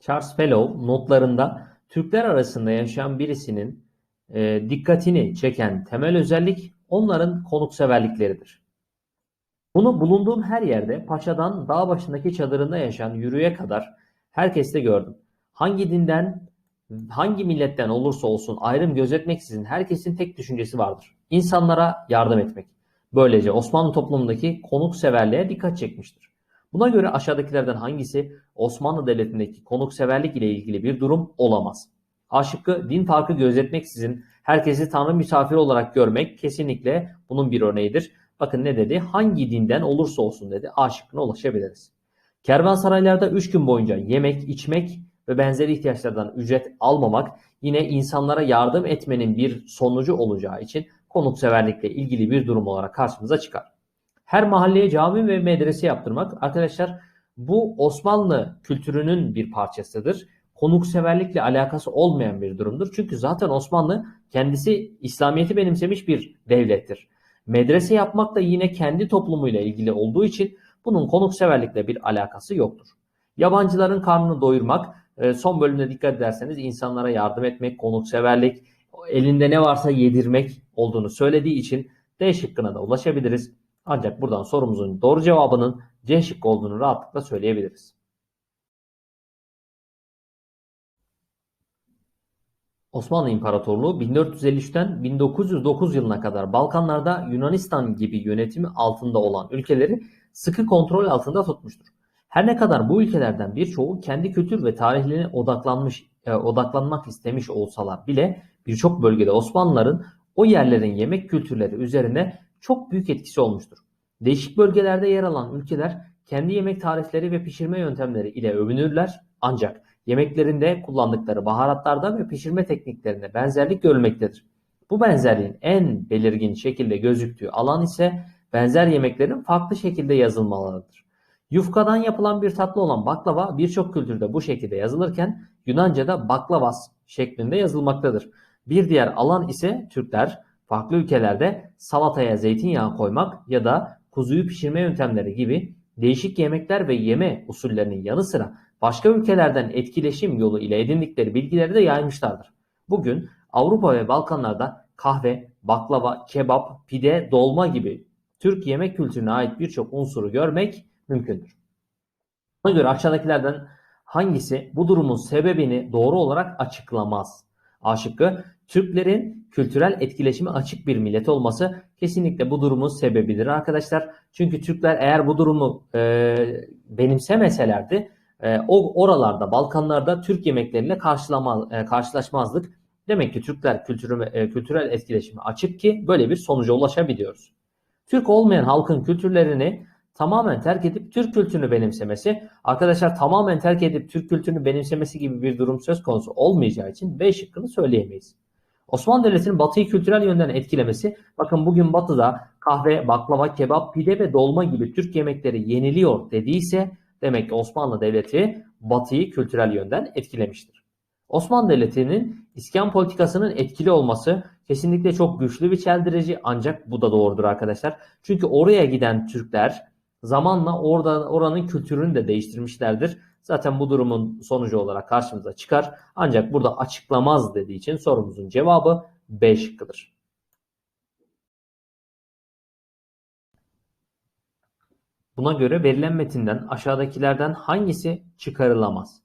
Charles Fellow notlarında Türkler arasında yaşayan birisinin e, dikkatini çeken temel özellik onların konukseverlikleridir. Bunu bulunduğum her yerde Paşa'dan dağ başındaki çadırında yaşayan yürüye kadar herkeste gördüm. Hangi dinden, hangi milletten olursa olsun ayrım gözetmeksizin herkesin tek düşüncesi vardır. İnsanlara yardım etmek. Böylece Osmanlı toplumundaki konukseverliğe dikkat çekmiştir. Buna göre aşağıdakilerden hangisi Osmanlı Devleti'ndeki konukseverlik ile ilgili bir durum olamaz? A şıkkı din farkı gözetmeksizin herkesi Tanrı misafiri olarak görmek kesinlikle bunun bir örneğidir. Bakın ne dedi? Hangi dinden olursa olsun dedi. A şıkkına ulaşabiliriz. Kervansaraylarda 3 gün boyunca yemek, içmek ve benzeri ihtiyaçlardan ücret almamak yine insanlara yardım etmenin bir sonucu olacağı için konukseverlikle ilgili bir durum olarak karşımıza çıkar. Her mahalleye cami ve medrese yaptırmak arkadaşlar bu Osmanlı kültürünün bir parçasıdır. Konukseverlikle alakası olmayan bir durumdur. Çünkü zaten Osmanlı kendisi İslamiyet'i benimsemiş bir devlettir. Medrese yapmak da yine kendi toplumuyla ilgili olduğu için bunun konukseverlikle bir alakası yoktur. Yabancıların karnını doyurmak, e, son bölümde dikkat ederseniz insanlara yardım etmek, konukseverlik, elinde ne varsa yedirmek olduğunu söylediği için D şıkkına da ulaşabiliriz. Ancak buradan sorumuzun doğru cevabının C şıkkı olduğunu rahatlıkla söyleyebiliriz. Osmanlı İmparatorluğu 1453'ten 1909 yılına kadar Balkanlarda Yunanistan gibi yönetimi altında olan ülkeleri sıkı kontrol altında tutmuştur. Her ne kadar bu ülkelerden birçoğu kendi kültür ve tarihlerine odaklanmış, e, odaklanmak istemiş olsalar bile birçok bölgede Osmanlıların o yerlerin yemek kültürleri üzerine çok büyük etkisi olmuştur. Değişik bölgelerde yer alan ülkeler kendi yemek tarifleri ve pişirme yöntemleri ile övünürler ancak yemeklerinde kullandıkları baharatlarda ve pişirme tekniklerinde benzerlik görülmektedir. Bu benzerliğin en belirgin şekilde gözüktüğü alan ise benzer yemeklerin farklı şekilde yazılmalarıdır. Yufkadan yapılan bir tatlı olan baklava birçok kültürde bu şekilde yazılırken Yunanca'da baklavas şeklinde yazılmaktadır. Bir diğer alan ise Türkler farklı ülkelerde salataya zeytinyağı koymak ya da kuzuyu pişirme yöntemleri gibi değişik yemekler ve yeme usullerinin yanı sıra başka ülkelerden etkileşim yolu ile edindikleri bilgileri de yaymışlardır. Bugün Avrupa ve Balkanlarda kahve, baklava, kebap, pide, dolma gibi Türk yemek kültürüne ait birçok unsuru görmek mümkündür. Buna göre aşağıdakilerden hangisi bu durumun sebebini doğru olarak açıklamaz? A şıkkı Türklerin kültürel etkileşime açık bir millet olması kesinlikle bu durumun sebebidir arkadaşlar. Çünkü Türkler eğer bu durumu e, benimsemeselerdi e, o oralarda Balkanlarda Türk yemekleriyle karşılama, e, karşılaşmazdık. Demek ki Türkler kültürü, e, kültürel etkileşime açık ki böyle bir sonuca ulaşabiliyoruz. Türk olmayan halkın kültürlerini tamamen terk edip Türk kültürünü benimsemesi, arkadaşlar tamamen terk edip Türk kültürünü benimsemesi gibi bir durum söz konusu olmayacağı için B şıkkını söyleyemeyiz. Osmanlı Devleti'nin Batı'yı kültürel yönden etkilemesi, bakın bugün Batı'da kahve, baklava, kebap, pide ve dolma gibi Türk yemekleri yeniliyor dediyse demek ki Osmanlı Devleti Batı'yı kültürel yönden etkilemiştir. Osmanlı Devleti'nin iskan politikasının etkili olması kesinlikle çok güçlü bir çeldirici ancak bu da doğrudur arkadaşlar. Çünkü oraya giden Türkler zamanla orada oranın kültürünü de değiştirmişlerdir. Zaten bu durumun sonucu olarak karşımıza çıkar. Ancak burada açıklamaz dediği için sorumuzun cevabı B şıkkıdır. Buna göre verilen metinden aşağıdakilerden hangisi çıkarılamaz?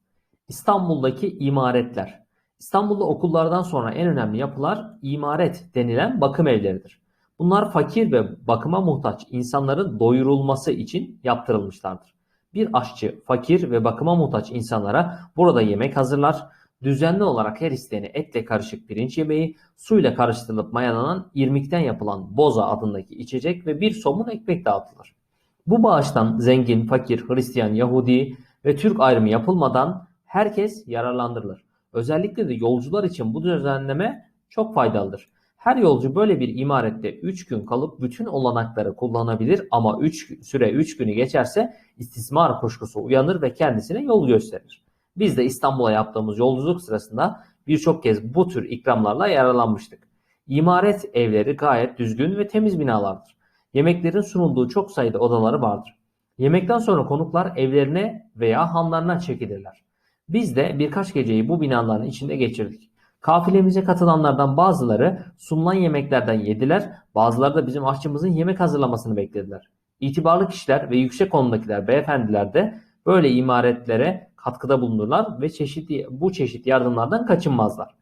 İstanbul'daki imaretler. İstanbul'da okullardan sonra en önemli yapılar imaret denilen bakım evleridir. Bunlar fakir ve bakıma muhtaç insanların doyurulması için yaptırılmışlardır. Bir aşçı fakir ve bakıma muhtaç insanlara burada yemek hazırlar. Düzenli olarak her isteyene etle karışık pirinç yemeği, suyla karıştırılıp mayalanan irmikten yapılan boza adındaki içecek ve bir somun ekmek dağıtılır. Bu bağıştan zengin, fakir, Hristiyan, Yahudi ve Türk ayrımı yapılmadan herkes yararlandırılır. Özellikle de yolcular için bu düzenleme çok faydalıdır. Her yolcu böyle bir imarette 3 gün kalıp bütün olanakları kullanabilir ama 3 süre 3 günü geçerse istismar kuşkusu uyanır ve kendisine yol gösterir. Biz de İstanbul'a yaptığımız yolculuk sırasında birçok kez bu tür ikramlarla yararlanmıştık. İmaret evleri gayet düzgün ve temiz binalardır. Yemeklerin sunulduğu çok sayıda odaları vardır. Yemekten sonra konuklar evlerine veya hanlarına çekilirler. Biz de birkaç geceyi bu binaların içinde geçirdik. Kafilemize katılanlardan bazıları sunulan yemeklerden yediler, bazıları da bizim aşçımızın yemek hazırlamasını beklediler. İtibarlı kişiler ve yüksek konumdakiler beyefendiler de böyle imaretlere katkıda bulunurlar ve çeşitli, bu çeşit yardımlardan kaçınmazlar.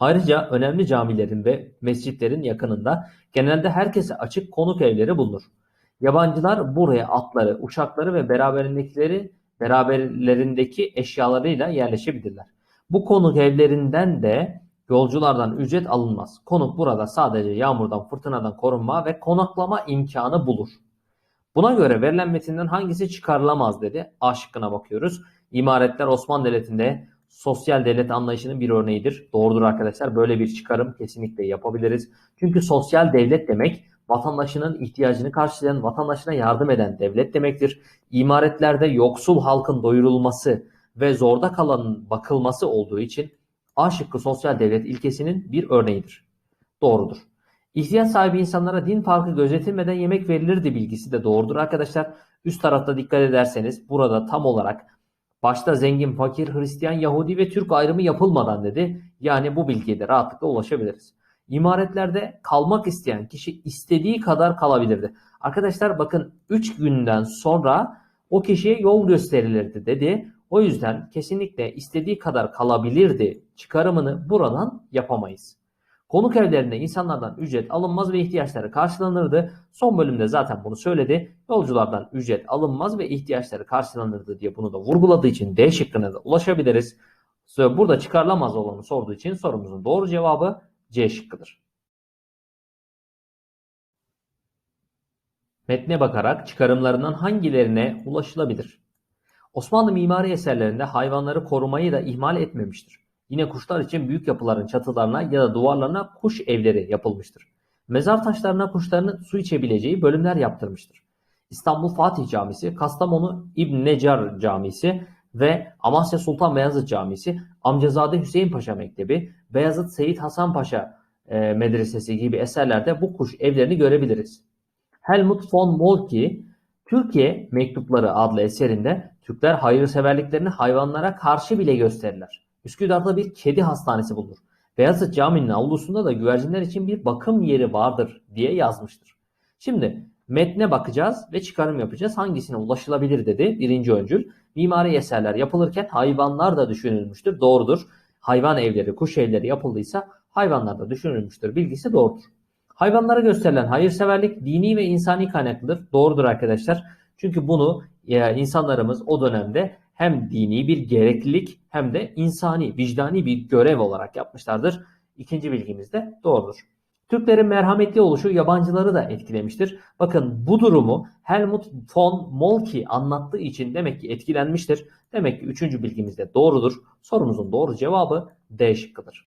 Ayrıca önemli camilerin ve mescitlerin yakınında genelde herkese açık konuk evleri bulunur. Yabancılar buraya atları, uçakları ve beraberindekileri beraberlerindeki eşyalarıyla yerleşebilirler. Bu konuk evlerinden de yolculardan ücret alınmaz. Konuk burada sadece yağmurdan, fırtınadan korunma ve konaklama imkanı bulur. Buna göre verilen metinden hangisi çıkarılamaz dedi. A şıkkına bakıyoruz. İmaretler Osmanlı Devleti'nde sosyal devlet anlayışının bir örneğidir. Doğrudur arkadaşlar. Böyle bir çıkarım kesinlikle yapabiliriz. Çünkü sosyal devlet demek vatandaşının ihtiyacını karşılayan, vatandaşına yardım eden devlet demektir. İmaretlerde yoksul halkın doyurulması ve zorda kalanın bakılması olduğu için A şıkkı sosyal devlet ilkesinin bir örneğidir. Doğrudur. İhtiyaç sahibi insanlara din farkı gözetilmeden yemek verilirdi bilgisi de doğrudur arkadaşlar. Üst tarafta dikkat ederseniz burada tam olarak başta zengin, fakir, Hristiyan, Yahudi ve Türk ayrımı yapılmadan dedi. Yani bu bilgiye de rahatlıkla ulaşabiliriz. İmaretlerde kalmak isteyen kişi istediği kadar kalabilirdi. Arkadaşlar bakın 3 günden sonra o kişiye yol gösterilirdi dedi. O yüzden kesinlikle istediği kadar kalabilirdi çıkarımını buradan yapamayız. Konuk evlerinde insanlardan ücret alınmaz ve ihtiyaçları karşılanırdı. Son bölümde zaten bunu söyledi. Yolculardan ücret alınmaz ve ihtiyaçları karşılanırdı diye bunu da vurguladığı için D şıkkına da ulaşabiliriz. Burada çıkarılamaz olanı sorduğu için sorumuzun doğru cevabı C şıkkıdır. Metne bakarak çıkarımlarından hangilerine ulaşılabilir? Osmanlı mimari eserlerinde hayvanları korumayı da ihmal etmemiştir. Yine kuşlar için büyük yapıların çatılarına ya da duvarlarına kuş evleri yapılmıştır. Mezar taşlarına kuşların su içebileceği bölümler yaptırmıştır. İstanbul Fatih Camisi, Kastamonu İbn Necar Camisi ve Amasya Sultan Beyazıt Camisi, Amcazade Hüseyin Paşa Mektebi, Beyazıt Seyit Hasan Paşa e, Medresesi gibi eserlerde bu kuş evlerini görebiliriz. Helmut von Moltke, Türkiye Mektupları adlı eserinde Türkler hayırseverliklerini hayvanlara karşı bile gösterirler. Üsküdar'da bir kedi hastanesi bulunur. Beyazıt Camii'nin avlusunda da güvercinler için bir bakım yeri vardır diye yazmıştır. Şimdi metne bakacağız ve çıkarım yapacağız. Hangisine ulaşılabilir dedi birinci öncül. Mimari eserler yapılırken hayvanlar da düşünülmüştür. Doğrudur. Hayvan evleri, kuş evleri yapıldıysa hayvanlar da düşünülmüştür. Bilgisi doğrudur. Hayvanlara gösterilen hayırseverlik dini ve insani kaynaklıdır. Doğrudur arkadaşlar. Çünkü bunu e, insanlarımız o dönemde hem dini bir gereklilik hem de insani, vicdani bir görev olarak yapmışlardır. İkinci bilgimiz de doğrudur. Türklerin merhametli oluşu yabancıları da etkilemiştir. Bakın bu durumu Helmut von Moltke anlattığı için demek ki etkilenmiştir. Demek ki üçüncü bilgimiz de doğrudur. Sorumuzun doğru cevabı D şıkkıdır.